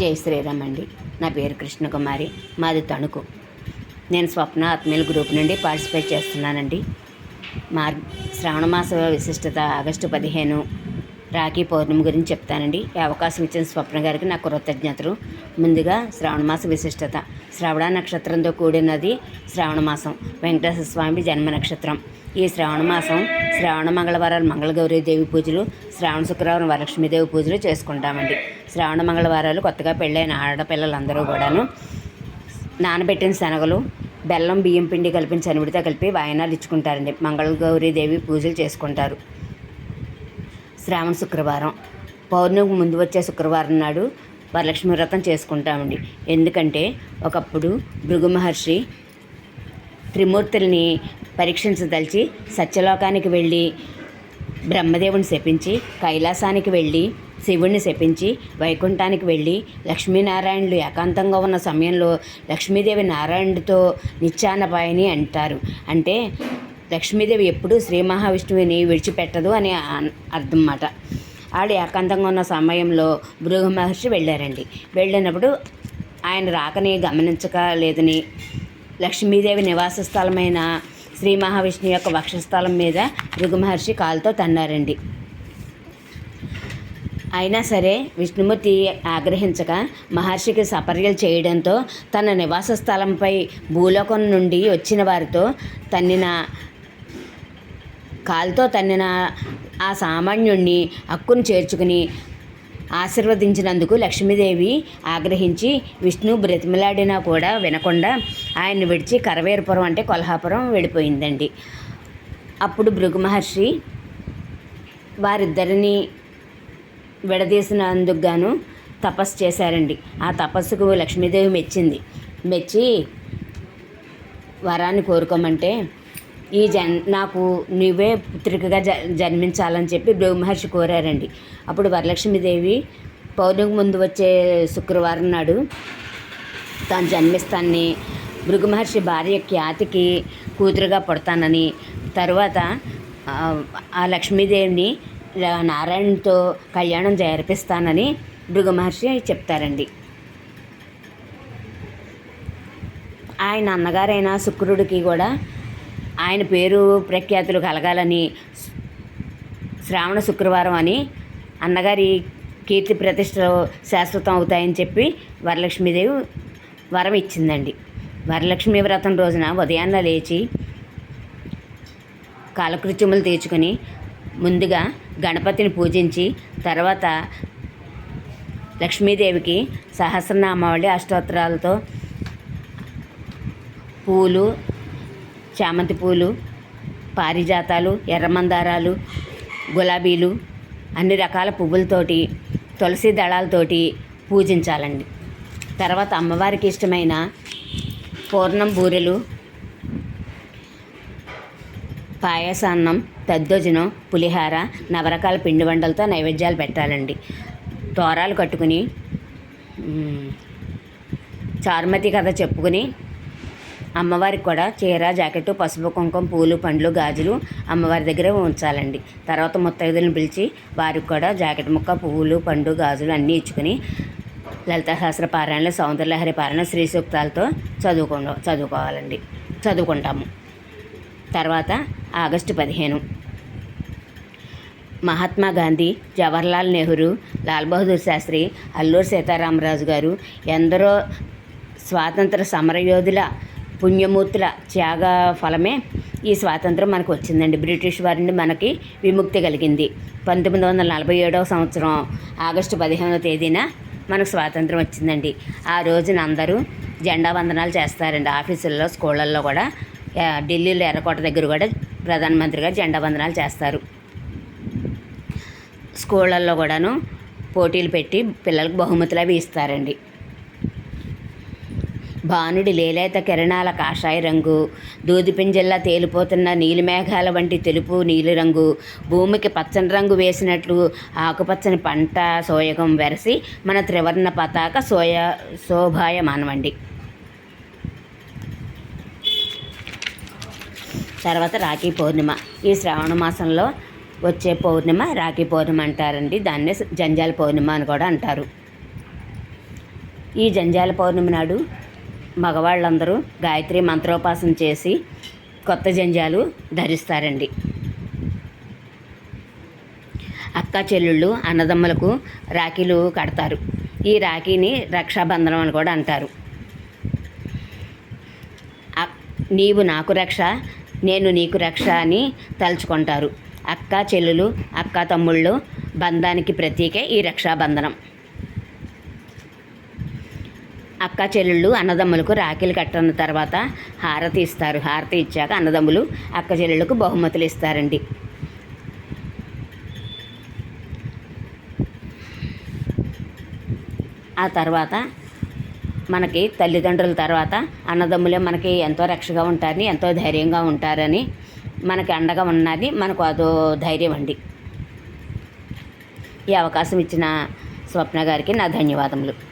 జై శ్రీరామ్ అండి నా పేరు కృష్ణకుమారి మాది తణుకు. నేను స్వప్న ఆత్మీయుల గ్రూప్ నుండి పార్టిసిపేట్ చేస్తున్నానండి. మా శ్రావణ మాస విశిష్టత ఆగస్టు పదిహేను రాఖీ పౌర్ణమి గురించి చెప్తానండి. ఈ అవకాశం ఇచ్చిన స్వప్న గారికి నా కృతజ్ఞతలు. ముందుగా శ్రావణ మాస విశిష్టత. శ్రవణ నక్షత్రంతో కూడినది శ్రావణ మాసం. వెంకటేశ్వర స్వామి జన్మ నక్షత్రం. ఈ శ్రావణ మాసం శ్రావణ మంగళవారాలు మంగళగౌరీ దేవి పూజలు శ్రావణ శుక్రవారం వరలక్ష్మీదేవి పూజలు చేసుకుంటామండి. శ్రావణ మంగళవారాలు కొత్తగా పెళ్ళైన ఆడపిల్లలందరూ కూడాను నానబెట్టిన శనగలు బెల్లం బియ్యం పిండి కలిపిన చనివిడితో కలిపి వాయనాలు ఇచ్చుకుంటారండి. మంగళగౌరీ దేవి పూజలు చేసుకుంటారు. శ్రావణ శుక్రవారం. పౌర్ణమికి ముందు వచ్చే శుక్రవారం నాడు వరలక్ష్మి వ్రతం చేసుకుంటామండి. ఎందుకంటే ఒకప్పుడు భృగు మహర్షి త్రిమూర్తుల్ని పరీక్షించదలిచి సత్యలోకానికి వెళ్ళి బ్రహ్మదేవుని శపించి కైలాసానికి వెళ్ళి శివుణ్ణి శపించి వైకుంఠానికి వెళ్ళి లక్ష్మీనారాయణులు ఏకాంతంగా ఉన్న సమయంలో లక్ష్మీదేవి నారాయణుడితో నిత్యానపాయని అంటారు. అంటే లక్ష్మీదేవి ఎప్పుడూ శ్రీ మహావిష్ణువుని విడిచిపెట్టదు అని అన్- అర్థం అన్నమాట ఆవిడ ఏకాంతంగా ఉన్న సమయంలో భృగు మహర్షి వెళ్ళారండి. వెళ్ళినప్పుడు ఆయన రాకని గమనించక లేదని లక్ష్మీదేవి నివాస స్థలమైన శ్రీ మహావిష్ణువు యొక్క వక్షస్థలం మీద భృగు మహర్షి కాలుతో తన్నారండి. అయినా సరే విష్ణుమూర్తి ఆగ్రహించక మహర్షికి సపర్యలు చేయడంతో తన నివాస స్థలంపై భూలోకం నుండి వచ్చిన వారితో తన్నిన కాలుతో తన్నిన ఆ సామాన్యుణ్ణి హక్కును చేర్చుకుని ఆశీర్వదించినందుకు లక్ష్మీదేవి ఆగ్రహించి విష్ణు బ్రతిమలాడినా కూడా వినకుండా ఆయన్ని విడిచి కరవేరపురం అంటే కొల్హాపురం వెళ్ళిపోయిందండి. అప్పుడు భృగు మహర్షి వారిద్దరిని విడదీసినందుకు గాను తపస్సు చేశారండి. ఆ తపస్సుకు లక్ష్మీదేవి మెచ్చింది. మెచ్చి వరాన్ని కోరుకోమంటే ఈ జన్ నాకు నువ్వే పుత్రికగా జ జన్మించాలని చెప్పి భృగు మహర్షి కోరారండి. అప్పుడు వరలక్ష్మీదేవి పౌర్ణమి ముందు వచ్చే శుక్రవారం నాడు తాను జన్మిస్తానని మహర్షి భార్య ఖ్యాతికి కూతురుగా పుడతానని తర్వాత ఆ, లక్ష్మీదేవిని నారాయణతో కళ్యాణం జరిపిస్తానని మహర్షి చెప్తారండి. ఆయన అన్నగారైన శుక్రుడికి కూడా ఆయన పేరు ప్రఖ్యాతులు కలగాలని శ్రావణ శుక్రవారం అని అన్నగారి కీర్తి ప్రతిష్టలు శాశ్వతం అవుతాయని చెప్పి వరలక్ష్మీదేవి వరం ఇచ్చిందండి. వరలక్ష్మీ వ్రతం రోజున ఉదయాన్నే లేచి కాలకృత్యములు తీర్చుకొని ముందుగా గణపతిని పూజించి తర్వాత లక్ష్మీదేవికి సహస్రనామావళి అష్టోత్తరాలతో పూలు చామంతి పూలు పారిజాతాలు ఎర్రమందారాలు గులాబీలు అన్ని రకాల పువ్వులతోటి తులసి దళాలతోటి పూజించాలండి. తర్వాత అమ్మవారికి ఇష్టమైన పూర్ణం బూరెలు పాయసాన్నం తద్దోజనం పులిహార నవరకాల పిండి వంటలతో నైవేద్యాలు పెట్టాలండి. తోరాలు కట్టుకుని చారుమతి కథ చెప్పుకుని అమ్మవారికి కూడా చీర జాకెట్ పసుపు కుంకుమ పూలు పండ్లు గాజులు అమ్మవారి దగ్గర ఉంచాలండి. తర్వాత ముత్తైదులను పిలిచి వారికి కూడా జాకెట్ ముక్క పువ్వులు పండు గాజులు అన్నీ ఇచ్చుకుని లలిత సహస్ర పారాయణలు సౌందర్యలహరి పారాయణ శ్రీ సూక్తాలతో చదువుకో చదువుకోవాలండి. చదువుకుంటాము. తర్వాత ఆగస్టు పదిహేను. మహాత్మా గాంధీ జవహర్లాల్ నెహ్రూ లాల్ బహదూర్ శాస్త్రి అల్లూరి సీతారామరాజు గారు ఎందరో స్వాతంత్ర సమరయోధుల పుణ్యమూర్తుల త్యాగ ఫలమే ఈ స్వాతంత్రం మనకు వచ్చిందండి. బ్రిటిష్ వారి నుండి మనకి విముక్తి కలిగింది. పంతొమ్మిది వందల నలభై ఏడవ సంవత్సరం ఆగస్టు పదిహేనవ తేదీన మనకు స్వాతంత్రం వచ్చిందండి. ఆ రోజున అందరూ జెండా వందనాలు చేస్తారండి. ఆఫీసుల్లో స్కూళ్ళల్లో కూడా ఢిల్లీలో ఎర్రకోట దగ్గర కూడా ప్రధానమంత్రిగా జెండా వందనాలు చేస్తారు. స్కూళ్ళల్లో కూడాను పోటీలు పెట్టి పిల్లలకు బహుమతులు అవి ఇస్తారండి. భానుడి లేలేత కిరణాల కాషాయ రంగు. దూదిపింజల్లా తేలిపోతున్న నీలిమేఘాల వంటి తెలుపు నీలిరంగు భూమికి పచ్చని రంగు వేసినట్లు ఆకుపచ్చని పంట సోయగం వెరసి మన త్రివర్ణ పతాక సోయ శోభాయమానవండి. తర్వాత రాఖీ పౌర్ణిమ. ఈ శ్రావణ మాసంలో వచ్చే పౌర్ణిమ రాఖీ పౌర్ణిమ అంటారండి. దాన్నే జంజాల పౌర్ణిమ అని కూడా అంటారు. ఈ జంజాల పౌర్ణమి నాడు మగవాళ్ళందరూ గాయత్రి మంత్రోపాసన చేసి కొత్త జంజాలు ధరిస్తారండి. అక్క చెల్లుళ్ళు అన్నదమ్ములకు రాఖీలు కడతారు. ఈ రాఖీని రక్షాబంధనం అని కూడా అంటారు. నీవు నాకు రక్ష నేను నీకు రక్ష అని తలుచుకుంటారు. అక్క చెల్లెలు అక్క తమ్ముళ్ళు బంధానికి ప్రతీకే ఈ రక్షాబంధనం. అక్క చెల్లెళ్ళు అన్నదమ్ములకు రాఖీలు కట్టిన తర్వాత హారతి ఇస్తారు. హారతి ఇచ్చాక అన్నదమ్ములు అక్క చెల్లెళ్ళకు బహుమతులు ఇస్తారండి. ఆ తర్వాత మనకి తల్లిదండ్రుల తర్వాత అన్నదమ్ములే మనకి ఎంతో రక్షగా ఉంటారని ఎంతో ధైర్యంగా ఉంటారని మనకి అండగా ఉన్నది మనకు అదో ధైర్యం అండి. ఈ అవకాశం ఇచ్చిన స్వప్న గారికి నా ధన్యవాదములు.